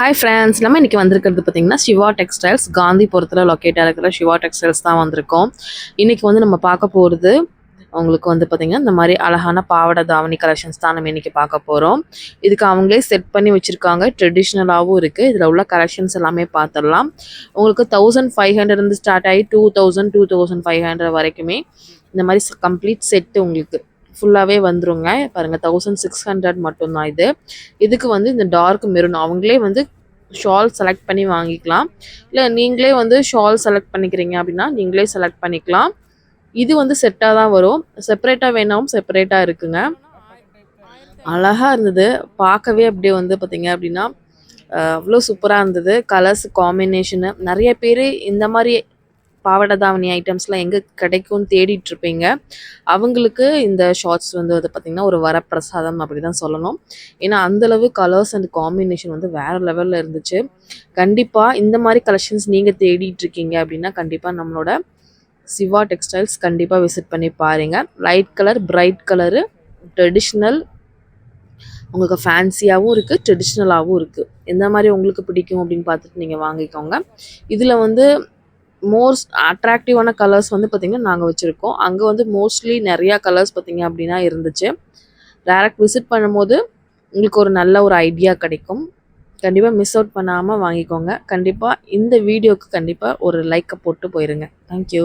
Hi friends நம்ம இன்றைக்கி வந்திருக்கிறது பார்த்தீங்கன்னா சிவா டெக்ஸ்டைல்ஸ் காந்திபுரத்தில் லொக்கேட்டாக இருக்கிற சிவா டெக்ஸ்டைல்ஸ் தான் வந்திருக்கோம். இன்றைக்கி வந்து நம்ம பார்க்க போகிறது உங்களுக்கு வந்து பார்த்திங்கன்னா இந்த மாதிரி அழகான பாவாடை தாவணி கலெக்ஷன்ஸ் தான் நம்ம இன்றைக்கி பார்க்க போகிறோம் இதுக்கு அவங்களே செட் பண்ணி வச்சுருக்காங்க. ட்ரெடிஷ்னலாகவும் இருக்குது இதில் உள்ள கலெக்ஷன்ஸ் எல்லாமே பார்த்துடலாம் உங்களுக்கு தௌசண்ட் ஃபைவ் ஹண்ட்ரட்லேருந்து ஸ்டார்ட் ஆகி two thousand two thousand five hundred வரைக்குமே இந்த மாதிரி கம்ப்ளீட் செட்டு உங்களுக்கு ஃபுல்லாகவே வந்துருங்க. பாருங்கள் தௌசண்ட் சிக்ஸ் ஹண்ட்ரட் மட்டும்தான் இது. இதுக்கு வந்து இந்த டார்க் மெரூன் அவங்களே வந்து ஷால் செலக்ட் பண்ணி வாங்கிக்கலாம். இல்லை நீங்களே வந்து ஷால் செலக்ட் பண்ணிக்கிறீங்க அப்படின்னா நீங்களே செலக்ட் பண்ணிக்கலாம். இது வந்து செட்டாக தான் வரும். செப்பரேட்டாக வேணாலும் செப்பரேட்டாக இருக்குங்க. அழகாக இருந்தது. பார்க்கவே அப்படியே வந்து பார்த்தீங்க அப்படின்னா அவ்வளோ சூப்பராக இருந்தது. கலர்ஸ் காம்பினேஷனு நிறைய பேர் இந்த மாதிரி பாவாடை தாவணி ஐட்டம்ஸ்லாம் எங்கே கிடைக்கும்னு தேடிட்டுருப்பீங்க. அவங்களுக்கு இந்த ஷார்ட்ஸ் வந்து அது பார்த்திங்கன்னா ஒரு வரப்பிரசாதம் அப்படி தான் சொல்லணும். ஏன்னா அந்தளவு கலர்ஸ் அண்ட் காம்பினேஷன் வந்து வேறு லெவலில் இருந்துச்சு. கண்டிப்பாக இந்த மாதிரி கலெக்ஷன்ஸ் நீங்கள் தேடிட்டு இருக்கீங்க அப்படின்னா கண்டிப்பாக நம்மளோட சிவா டெக்ஸ்டைல்ஸ் கண்டிப்பாக விசிட் பண்ணி பாருங்கள் light colour bright colour traditional உங்களுக்கு ஃபேன்சியாகவும் இருக்குது ட்ரெடிஷ்னலாகவும் இருக்குது எந்த மாதிரி உங்களுக்கு பிடிக்கும் அப்படின்னு பார்த்துட்டு நீங்கள் வாங்கிக்கோங்க. இதில் வந்து மோஸ்ட் அட்ராக்டிவான கலர்ஸ் வந்து பார்த்திங்கன்னா நாங்கள் வச்சுருக்கோம். அங்கே வந்து மோஸ்ட்லி நிறையா கலர்ஸ் பார்த்திங்க அப்படின்னா இருந்துச்சு. டேரக்ட் விசிட் பண்ணும்போது உங்களுக்கு ஒரு நல்ல ஒரு ஐடியா கிடைக்கும். கண்டிப்பாக மிஸ் அவுட் பண்ணாமல் வாங்கிக்கோங்க. கண்டிப்பாக இந்த வீடியோவுக்கு கண்டிப்பாக ஒரு லைக்கை போட்டு போயிருங்க. தேங்க்யூ